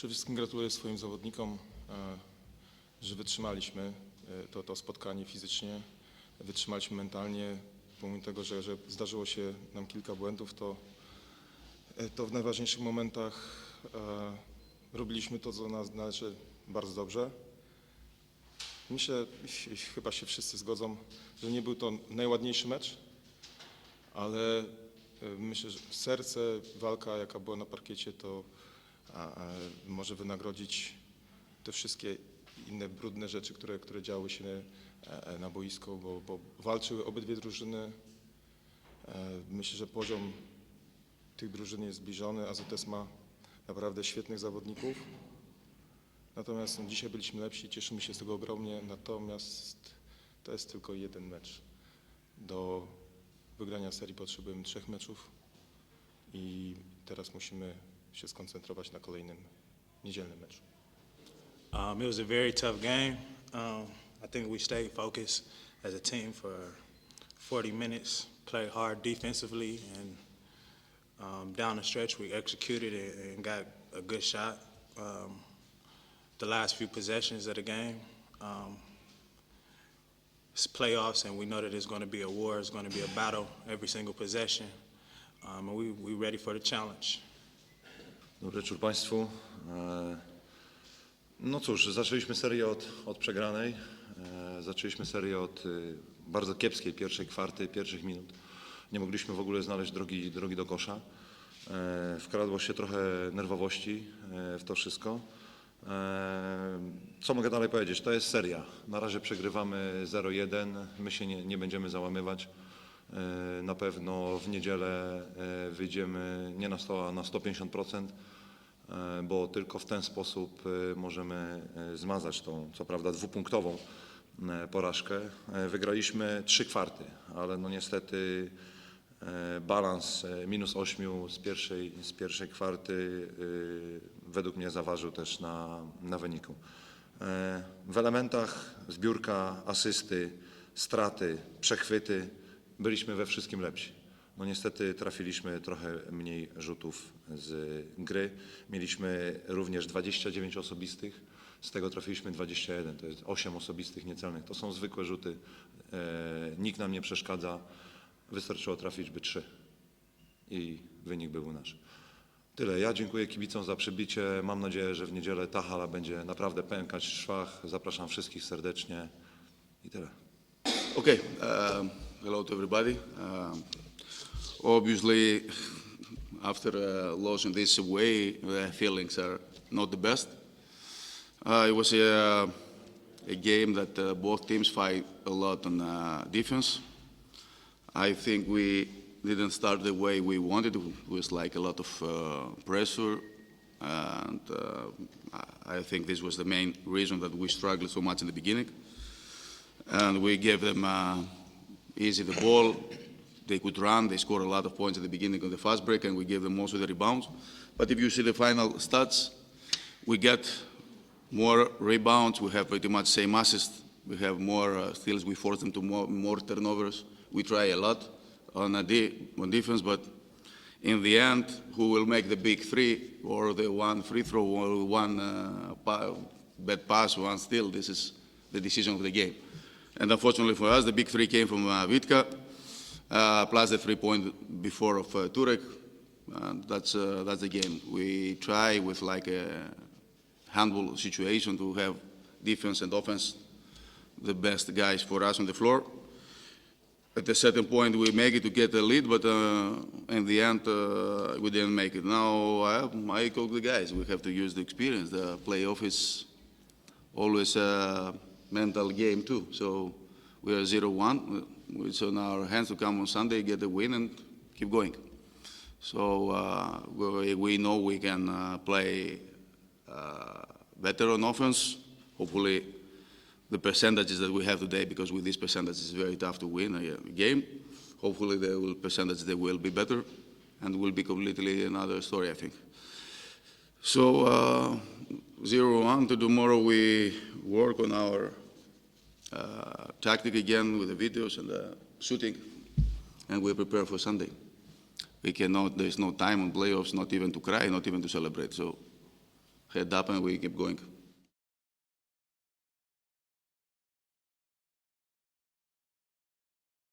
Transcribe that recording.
Przede wszystkim gratuluję swoim zawodnikom, e, że wytrzymaliśmy e, to, to spotkanie fizycznie, wytrzymaliśmy mentalnie. Pomimo tego, że, że zdarzyło się nam kilka błędów, to, e, to w najważniejszych momentach robiliśmy to, co nas należy bardzo dobrze. Myślę, chyba się wszyscy zgodzą, że nie był to najładniejszy mecz, ale myślę, że serce, walka, jaka była na parkiecie, to może wynagrodzić te wszystkie inne brudne rzeczy, które, które działy się e, e, na boisku, bo, bo walczyły obydwie drużyny. E, Myślę, że poziom tych drużyn jest zbliżony. AZS ma naprawdę świetnych zawodników. Natomiast no, dzisiaj byliśmy lepsi, cieszymy się z tego ogromnie. Natomiast to jest tylko jeden mecz. Do wygrania serii potrzebujemy trzech meczów i teraz musimy się skoncentrować na kolejnym niedzielnym meczu. Um, it was a very tough game. Um, I think we stayed focused as a team for 40 minutes, played hard defensively, and um, down the stretch we executed and, and got a good shot. Um, the last few possessions of the game, um, it's playoffs, and we know that it's going to be a war, it's going to be a battle every single possession, um, and we we ready for the challenge. Dobry wieczór Państwu. E, No cóż, zaczęliśmy serię od, od przegranej. E, Zaczęliśmy serię od y, bardzo kiepskiej pierwszej kwarty, pierwszych minut. Nie mogliśmy w ogóle znaleźć drogi, drogi do kosza. E, Wkradło się trochę nerwowości e, w to wszystko. E, Co mogę dalej powiedzieć? To jest seria. Na razie przegrywamy 0-1. My się nie, nie będziemy załamywać. E, Na pewno w niedzielę e, wyjdziemy nie na 100, a na 150%, e, bo tylko w ten sposób możemy zmazać tą, co prawda, dwupunktową porażkę. Wygraliśmy trzy kwarty, ale no niestety balans minus 8 z pierwszej, z pierwszej kwarty według mnie zaważył też na, na wyniku. W elementach zbiórka, asysty, straty, przechwyty byliśmy we wszystkim lepsi. No niestety trafiliśmy trochę mniej rzutów z gry. Mieliśmy również 29 osobistych, z tego trafiliśmy 21, to jest 8 osobistych niecelnych. To są zwykłe rzuty, e, nikt nam nie przeszkadza, wystarczyło trafić by 3 i wynik był nasz. Tyle. Ja dziękuję kibicom za przybicie. Mam nadzieję, że w niedzielę ta hala będzie naprawdę pękać w szwach. Zapraszam wszystkich serdecznie i tyle. Okay, um, hello to everybody. Um, obviously, after uh, losing this way, the feelings are not the best. Uh, it was a, a game that uh, both teams fight a lot on uh, defense. I think we didn't start the way we wanted. It was like a lot of uh, pressure, and uh, I I think this was the main reason that we struggled so much in the beginning and we gave them uh, easy the ball. They could run. They scored a lot of points at the beginning of the fast break, and we gave them most of the rebounds. But if you see the final stats, we get more rebounds. We have pretty much same assists. We have more uh, steals. We force them to more, more turnovers. We try a lot on, a de- on defense, but in the end, who will make the big three or the one free throw or one uh, pa- bad pass, one steal? This is the decision of the game. And unfortunately for us, the big three came from uh, Vitka, uh, plus the three point before of uh, Turek. And that's, uh, that's the game. We try with like a handball situation to have defense and offense the best guys for us on the floor. At a certain point, we make it to get a lead, but uh, in the end, uh, we didn't make it. Now, I, I coach the guys. We have to use the experience. The playoff is always mental game too. So we are zero one. It's on our hands to come on Sunday, get the win, and keep going. So uh, we, we know we can uh, play uh, better on offense. Hopefully, the percentages that we have today, because with these percentages, it's very tough to win a, game. Hopefully, the will, percentages they will be better, and will be completely another story, I think. So uh, zero one to tomorrow we work on our uh, tactic again with the videos and the shooting, and we prepare for Sunday. We cannot. There is no time on playoffs, not even to cry, not even to celebrate. So head up and we keep going.